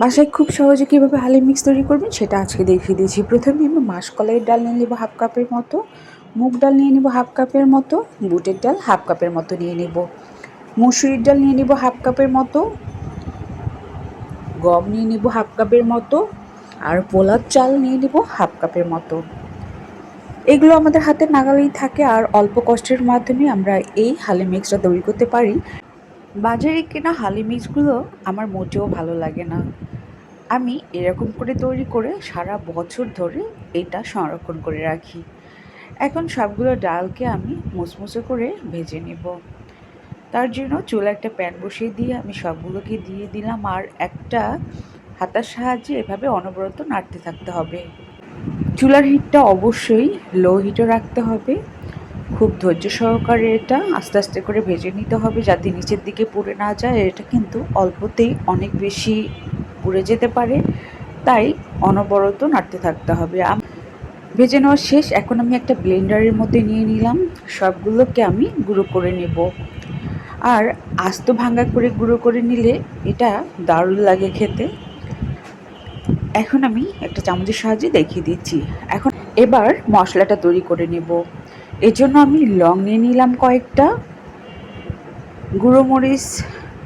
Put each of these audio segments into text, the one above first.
বাসায় খুব সহজে কীভাবে হালি মিক্স তৈরি করবেন সেটা আজকে দেখিয়ে দিয়েছি। প্রথমে আমি মাসকলাইয়ের ডাল নিয়ে নেব হাফ কাপের মতো, মুগ ডাল নিয়ে নেব হাফ কাপের মতো, বুটের ডাল হাফ কাপের মতো নিয়ে নেব, মুসুরির ডাল নিয়ে নেব হাফ কাপের মতো, গম নিয়ে নেব হাফ কাপের মতো, আর পোলার চাল নিয়ে নেব হাফ কাপের মতো। এগুলো আমাদের হাতে নাগালেই থাকে আর অল্প কষ্টের মাধ্যমে আমরা এই হালি মিক্সটা তৈরি করতে পারি। বাজারে কেনা হালি মিক্সগুলো আমার মোটেও ভালো লাগে না। আমি এরকম করে তৈরি করে সারা বছর ধরে এটা সংরক্ষণ করে রাখি। এখন সবগুলো ডালকে আমি মুসমুসে করে ভেজে নেব। তার জন্য চুলা একটা প্যান বসিয়ে দিয়ে আমি সবগুলোকে দিয়ে দিলাম আর একটা হাতার সাহায্যে এভাবে অনবরত নাড়তে থাকতে হবে। চুলার হিটটা অবশ্যই লো হিটে রাখতে হবে। খুব ধৈর্য সহকারে এটা আস্তে আস্তে করে ভেজে নিতে হবে যাতে নিচের দিকে পুড়ে না যায়। এটা কিন্তু অল্পতেই অনেক বেশি পুড়ে যেতে পারে। তাই অনবরত নাড়তে থাকতে হবে। ভেজে নেওয়া শেষ। এখন আমি একটা ব্লেন্ডারের মধ্যে নিয়ে নিলাম। সবগুলোকে আমি গুঁড়ো করে নেব। আর আস্ত ভাঙ্গা করে গুঁড়ো করে নিলে এটা দারুণ লাগে খেতে। এখন আমি একটা চামচের সাহায্যে দেখিয়ে দিচ্ছি। এখন এবার মশলাটা তৈরি করে নেব। এর জন্য আমি লং নিয়ে নিলাম কয়েকটা, গুঁড়ো মরিচ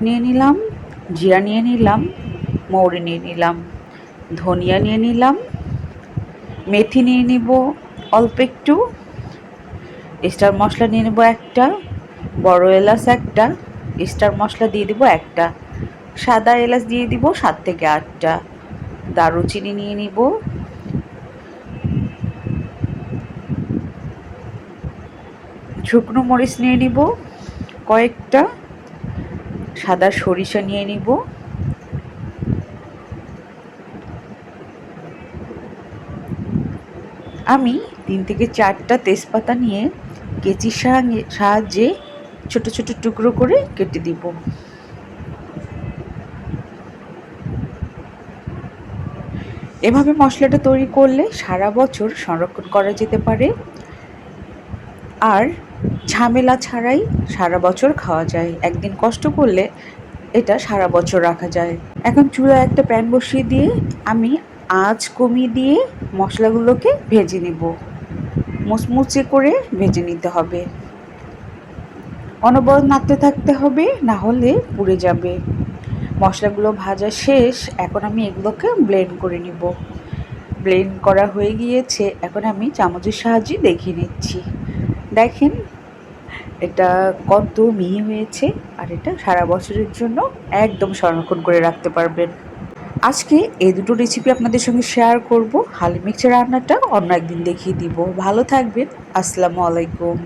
নিয়ে নিলাম, জিরা নিয়ে নিলাম, মৌরি নিয়ে নিলাম, ধনিয়া নিয়ে নিলাম, মেথি নিয়ে নিব অল্প একটু, স্টার মশলা নিয়ে নেব একটা, বড় এলাচ একটা, স্টার মশলা দিয়ে দিব একটা, সাদা এলাচ দিয়ে দিব সাত থেকে আটটা, দারুচিনি নিয়ে নিব শুকনো মরিচ নিয়ে নিব, কয়েকটা সাদা সরিষা নিয়ে নিব। আমি তিন থেকে চারটা তেজপাতা নিয়ে কেচির সাহায্যে ছোট ছোট টুকরো করে কেটে দিব। এভাবে মশলাটা তৈরি করলে সারা বছর সংরক্ষণ করা যেতে পারে। আর ঝামেলা ছাড়াই সারা বছর খাওয়া যায়। একদিন কষ্ট করলে এটা সারা বছর রাখা যায়। এখন চুলা একটা প্যান বসিয়ে দিয়ে আমি আঁচ কমিয়ে দিয়ে মশলাগুলোকে ভেজে নেব। মুচমুচে করে ভেজে নিতে হবে। অনবরত নাড়তে থাকতে হবে, না হলে পুড়ে যাবে। মশলাগুলো ভাজা শেষ, এখন আমি এগুলোকে ব্লেন্ড করে নিব। ব্লেন্ড করা হয়ে গিয়েছে, এখন আমি চামচের সাহায্যে দেখিয়ে নিচ্ছি। দেখেন, এটা কত মিহি হয়েছে আর এটা সারা বছরের জন্য একদম সংরক্ষণ করে রাখতে পারবেন। আজকে এই দুটো রেসিপি আপনাদের সঙ্গে শেয়ার করব। হালি মিক্সচার রান্নাটা অন্য একদিন দেখিয়ে দিব। ভালো থাকবেন। আসসালামু আলাইকুম।